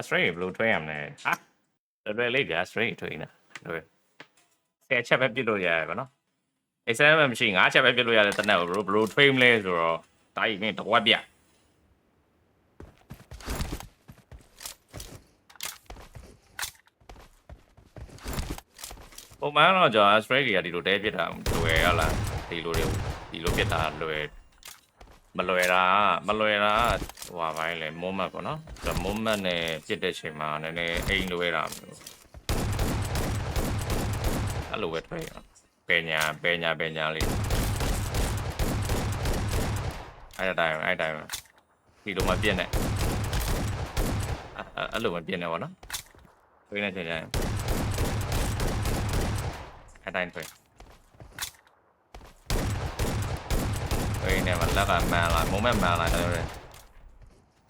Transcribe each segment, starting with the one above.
အစရေးဘယ်လိုထွင်းရမလဲဟာလွယ်လေးကြာစရေးထွင်းတာလွယ်ဆယ်ချက်ပဲပြစ်လို့ရတယ်ဗောနော်အစမ်းမရှိငါးချက်ပဲပြစ်လို့ရတယ်တနက်ကိုဘယ်လိုဘယ်လိုထွင်းမလဲဆိုတော့တာကြီးမင်းတော့ပြပုံမှန်တော့ကျွန်တော် Australia ဒီလိုတဲပြစ်တာလွယ်ရလားဒီလိုတွေဒီလိုပြစ်တာလွယ် မလွယ်တာမလွယ်တာဟိုပါပိုင်းလေ moment ပေါ့နော်ဒါ moment နဲ့ပြစ်တဲ့ချိန်မှာနည်းနည်းအိမ်လွယ်တာမျိုးအဲ့လိုပဲတွေ့ရပညာပညာပညာလေးအဲ့ဒါတိုင်းအဲ့တိုင်းဒီလိုမပြစ်နဲ့အဲ့အဲ့လိုမပြစ်နဲ့ပေါ့နော်တွေ့နေချိန်တိုင်း အတိုင်းတွေ့ Ui nè mình đã lắp mà lại muốn em mà lại đâu rồi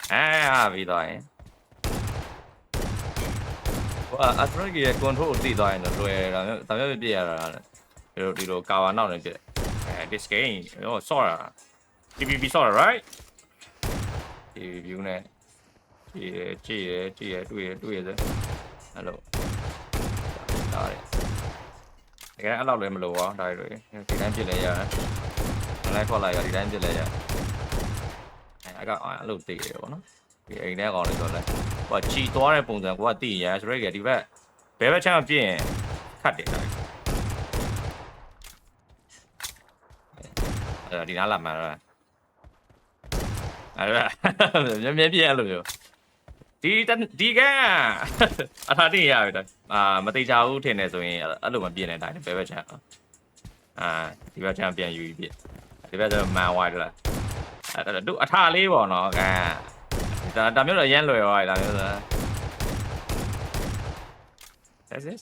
à, à bị đòi. Ủa à, à nó kia control đi đòi nữa, rồi là bây giờ đi à, rồi Rồi đi rồi cao nào nữa chứ This game Oh sorry TPP sorry right? TPP này. Chị chị chị đuổi đuổi rồi. Hello တကယ်အဲ့လောက်လည်းမလိုပါဘူးဒါတွေဒီတိုင်းပြစ်လဲရတယ်မလိုက်ခေါ်လိုက်ရဒီတိုင်းပြစ်လဲရအဲအကအဲ့လိုသိရတယ်ပေါ့နော်ဒီအိမ်ထဲကောင်လေးဆိုလဲဟိုချီသွားတဲ့ပုံစံကိုကသိရဆိုရဲဒီဘက်ဘယ်ဘက်ချမ်းပြစ်ရင်ခတ်တယ်ဒါအဲ့ဒီနားလာမှာတော့အဲ့ဒါမြင်မြင်ပြည့်အဲ့လိုမျိုး ဒီဒီကအထာတိရပြီတော့အာမတိချာဘူးထင်နေဆိုရင်အဲ့လိုမပြည့်နေတိုင်းဘယ်ဘက်ချမ်းအာဒီဘက်ချမ်းပြန်ယူပြီးပြည့်ဒီဘက်ကျတော့မန်ဝိုင်းလားအဲ့ဒါတို့အထာလေးပေါ့နော်ကဲဒါဒါမျိုးတော့ရမ်းလွယ်သွားပြီဒါမျိုးဆို That's it